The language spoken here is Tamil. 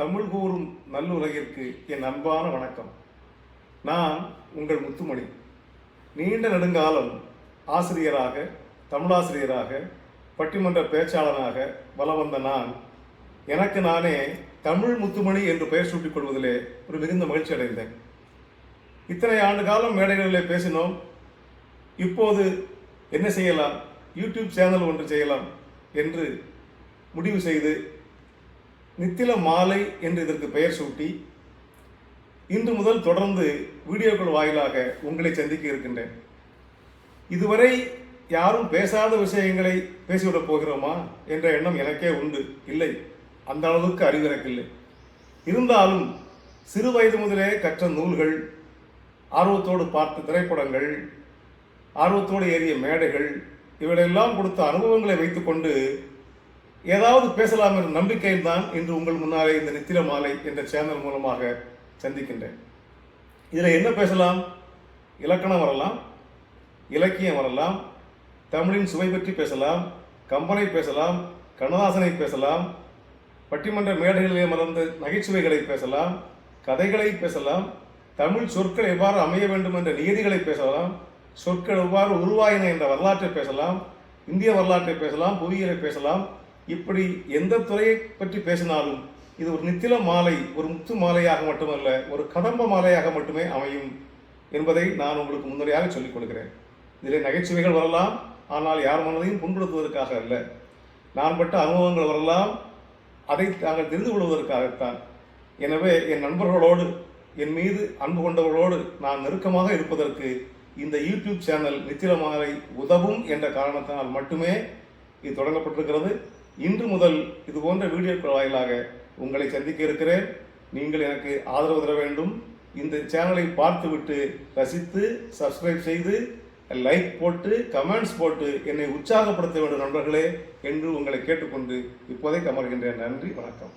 தமிழ் கூறும் நல்லுலகிற்கு என் அன்பான வணக்கம். நான் உங்கள் முத்துமணி. நீண்ட நெடுங்காலம் ஆசிரியராக தமிழாசிரியராக பட்டிமன்ற பேச்சாளராக வல வந்த நான் எனக்கு நானே தமிழ் முத்துமணி என்று பெயர் சூட்டிக் கொள்வதிலே ஒரு மிகுந்த மகிழ்ச்சி அடைந்தேன். இத்தனை ஆண்டு காலம் மேடைகளிலே பேசினோம். இப்போது என்ன செய்யலாம்? யூடியூப் சேனல் ஒன்று செய்யலாம் என்று முடிவு செய்து நித்தில மாலை என்று இதற்கு பெயர் சூட்டி இன்று முதல் தொடர்ந்து வீடியோக்கள் வாயிலாக உங்களை சந்திக்க இருக்கின்றேன். இதுவரை யாரும் பேசாத விஷயங்களை பேசிவிடப் போகிறோமா என்ற எண்ணம் எனக்கே உண்டு இல்லை. அந்த அளவுக்கு அறிவு எனக்கில்லை இருந்தாலும் சிறு வயது முதலே கற்ற நூல்கள் ஆர்வத்தோடு பார்த்த திரைப்படங்கள் ஆர்வத்தோடு ஏறிய மேடைகள் இவளெல்லாம் கொடுத்த அனுபவங்களை வைத்துக்கொண்டு ஏதாவது பேசலாம் என்ற நம்பிக்கையில் தான் இன்று உங்கள் முன்னாலே இந்த நித்தில மாலை என்ற சேனல் மூலமாக சந்திக்கின்றேன். இதில் என்ன பேசலாம்? இலக்கணம் வரலாம் இலக்கியம் வரலாம் தமிழின் சுவை பற்றி பேசலாம் கம்பனை பேசலாம் கண்ணதாசனை பேசலாம் பட்டிமன்ற மேடைகளிலே மறந்து நகைச்சுவைகளை பேசலாம் கதைகளை பேசலாம் தமிழ் சொற்கள் எவ்வாறு அமைய வேண்டும் என்ற நியதிகளை பேசலாம் சொற்கள் எவ்வாறு உருவாயின என்ற வரலாற்றை பேசலாம் இந்திய வரலாற்றை பேசலாம் புவியியலை பேசலாம் இப்படி எந்த துறையை பற்றி பேசினாலும் இது ஒரு நித்தில மாலை ஒரு முத்து மாலையாக மட்டுமல்ல ஒரு கதம்ப மாலையாக மட்டுமே அமையும் என்பதை நான் உங்களுக்கு முன்னரையாக சொல்லிக் கொடுக்கிறேன் இதில் நகைச்சுவைகள் வரலாம் ஆனால் யார் மனதையும் புண்படுத்துவதற்காக அல்ல. நான் பட்ட அனுபவங்கள் வரலாம் அதை நாங்கள் தெரிந்து கொள்வதற்காகத்தான். எனவே என் நண்பர்களோடு என் மீது அன்பு கொண்டவர்களோடு நான் நெருக்கமாக இருப்பதற்கு இந்த யூடியூப் சேனல் நித்திரமாலை உதவும் என்ற காரணத்தினால் மட்டுமே இது தொடங்கப்பட்டிருக்கிறது. இன்று முதல் இது போன்ற வீடியோக்கள் வாயிலாக உங்களை சந்திக்க இருக்கிறேன். நீங்கள் எனக்கு ஆதரவு தர வேண்டும். இந்த சேனலை பார்த்துவிட்டு ரசித்து சப்ஸ்கிரைப் செய்து லைக் போட்டு கமெண்ட்ஸ் போட்டு என்னை உற்சாகப்படுத்த வேண்டும் நண்பர்களே என்று உங்களை கேட்டுக்கொண்டு இப்போதைக்கு கமர்கின்றேன். நன்றி வணக்கம்.